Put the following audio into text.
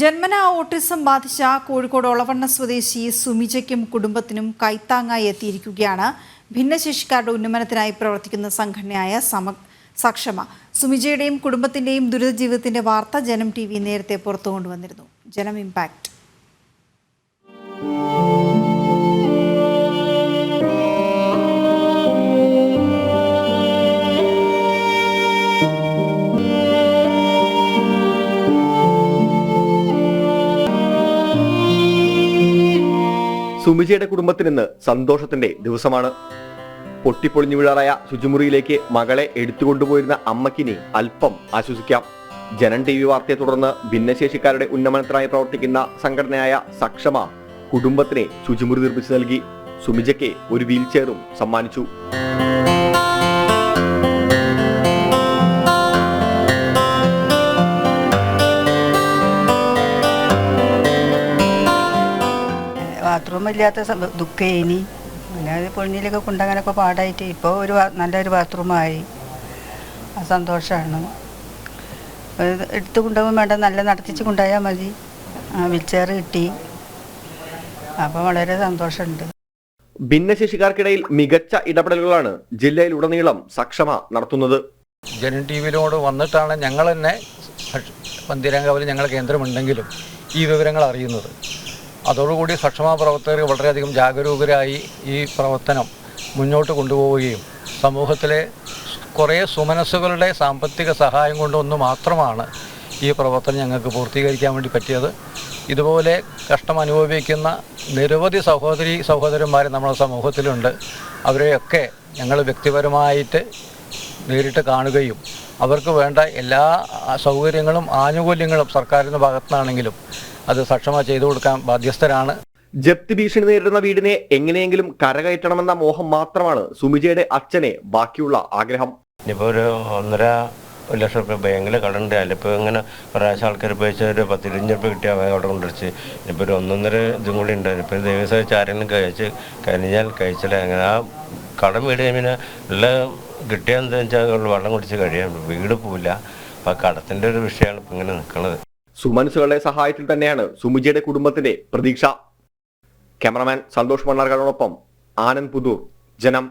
ജന്മന ഓട്ടിസം ബാധിച്ച കോഴിക്കോട് ഒളവണ്ണ സ്വദേശി സുമിജയ്ക്കും കുടുംബത്തിനും കൈത്താങ്ങായി എത്തിയിരിക്കുകയാണ്. ഭിന്നശേഷിക്കാരുടെ ഉന്നമനത്തിനായി പ്രവർത്തിക്കുന്ന സംഘടനയായ സമ സക്ഷമ. സുമിജയുടെയും കുടുംബത്തിന്റെയും ദുരിത ജീവിതത്തിന്റെ വാർത്ത ജനം ടി വി നേരത്തെ പുറത്തു കൊണ്ടുവന്നിരുന്നു ജനം ഇമ്പാക്ട്. സുമിജയുടെ കുടുംബത്തിന് ഇന്ന് സന്തോഷത്തിന്റെ ദിവസമാണ്. പൊട്ടിപ്പൊളിഞ്ഞു വീഴാറായ ശുചിമുറിയിലേക്ക് മകളെ എടുത്തുകൊണ്ടുപോയിരുന്ന അമ്മക്കിനി അല്പം ആശ്വസിക്കാം. ജനൻ ടി വി വാർത്തയെ തുടർന്ന് ഭിന്നശേഷിക്കാരുടെ ഉന്നമനത്തിനായി പ്രവർത്തിക്കുന്ന സംഘടനയായ സക്ഷമ കുടുംബത്തിന് ശുചിമുറി നിർമ്മിച്ചു നൽകി. സുമിജയ്ക്ക് ഒരു വീൽ ചെയറും സമ്മാനിച്ചു. ബാത്റൂം ഇല്ലാത്ത ദുഃഖേനി. പിന്നെ അത് പൊഴിഞ്ഞിലൊക്കെ കൊണ്ടങ്ങനൊക്കെ പാടായിട്ട് ഇപ്പോൾ ഒരു നല്ലൊരു ബാത്റൂമായി ആ സന്തോഷമാണ് എടുത്തു കൊണ്ടുപോകും വേണ്ട നല്ല നടത്തിച്ച് കൊണ്ടുപോയാൽ മതി. വീൽചെയർ കിട്ടി. അപ്പോൾ വളരെ സന്തോഷമുണ്ട്. ഭിന്നശേഷിക്കാർക്കിടയിൽ മികച്ച ഇടപെടലുകളാണ് ജില്ലയിലുടനീളം സക്ഷമ നടത്തുന്നത്. ജന ടി വിയിലോട് വന്നിട്ടാണ് ഞങ്ങൾ തന്നെ പന്തിരങ്കാവിൽ ഞങ്ങളുടെ കേന്ദ്രമുണ്ടെങ്കിലും ഈ വിവരങ്ങൾ അറിയുന്നത് അതോടുകൂടി സക്ഷമ പ്രവർത്തകർ വളരെയധികം ജാഗരൂകരായി ഈ പ്രവർത്തനം മുന്നോട്ട് കൊണ്ടുപോവുകയും സമൂഹത്തിലെ കുറേ സുമനസ്സുകളുടെ സാമ്പത്തിക സഹായം കൊണ്ടൊന്നു മാത്രമാണ് ഈ പ്രവർത്തനം ഞങ്ങൾക്ക് പൂർത്തീകരിക്കാൻ വേണ്ടി പറ്റിയത്. ഇതുപോലെ കഷ്ടം അനുഭവിക്കുന്ന നിരവധി സഹോദരി സഹോദരന്മാർ നമ്മുടെ സമൂഹത്തിലുണ്ട്. അവരെയൊക്കെ ഞങ്ങൾ വ്യക്തിപരമായിട്ട് നേരിട്ട് കാണുകയും അവർക്ക് വേണ്ട എല്ലാ സൗകര്യങ്ങളും ആനുകൂല്യങ്ങളും സർക്കാരിന്റെ ഭാഗത്തുനിന്നാണെങ്കിലും അത് സക്ഷമ ചെയ്തു കൊടുക്കാൻ ബാധ്യസ്ഥരാണ്. ജപ്തി ഭീഷണി നേരിടുന്ന വീടിനെ എങ്ങനെയെങ്കിലും കരകയറ്റണമെന്ന മോഹം മാത്രമാണ് സുമിജയുടെ അച്ഛനെ ബാക്കിയുള്ള ആഗ്രഹം. ഇനിയിപ്പോ ഒരു ഒന്നര ഒരു ലക്ഷം റുപ്യ ബാങ്കിൽ കടണ്ട്? ഇപ്പോൾ ഇങ്ങനെ പ്രാവശ്യം ആൾക്കാർ പൈസ ഒരു പത്തിരുപഞ്ച് റുപ്യ കിട്ടിയാൽ അവൻ അവിടെ കൊണ്ടുവച്ച് ഇനിയിപ്പോൾ ഒരു ഒന്നൊന്നര ഇതും കൂടി ഉണ്ടായിരുന്നു ഇപ്പോൾ ദൈവം സഹിച്ച് ആരെങ്കിലും കഴിച്ച് കഴിഞ്ഞാൽ കഴിച്ചാൽ അങ്ങനെ ആ കടം വീട് പിന്നെ ഉള്ള കിട്ടിയാൽ എന്താ വെച്ചാൽ വെള്ളം കുടിച്ച് കഴിയാൻ. വീട് പോവില്ല. അപ്പോൾ ആ കടത്തിന്റെ ഒരു വിഷയമാണ് ഇപ്പോൾ ഇങ്ങനെ നിൽക്കുന്നത് സുമനസുകളുടെ സഹായത്തിൽ തന്നെയാണ് സുമുജിയുടെ കുടുംബത്തിന്റെ പ്രതീക്ഷ. ക്യാമറമാൻ സന്തോഷ് മണ്ണാർക്കാടോടൊപ്പം ആനന്ദ് പുതൂർ. ജനം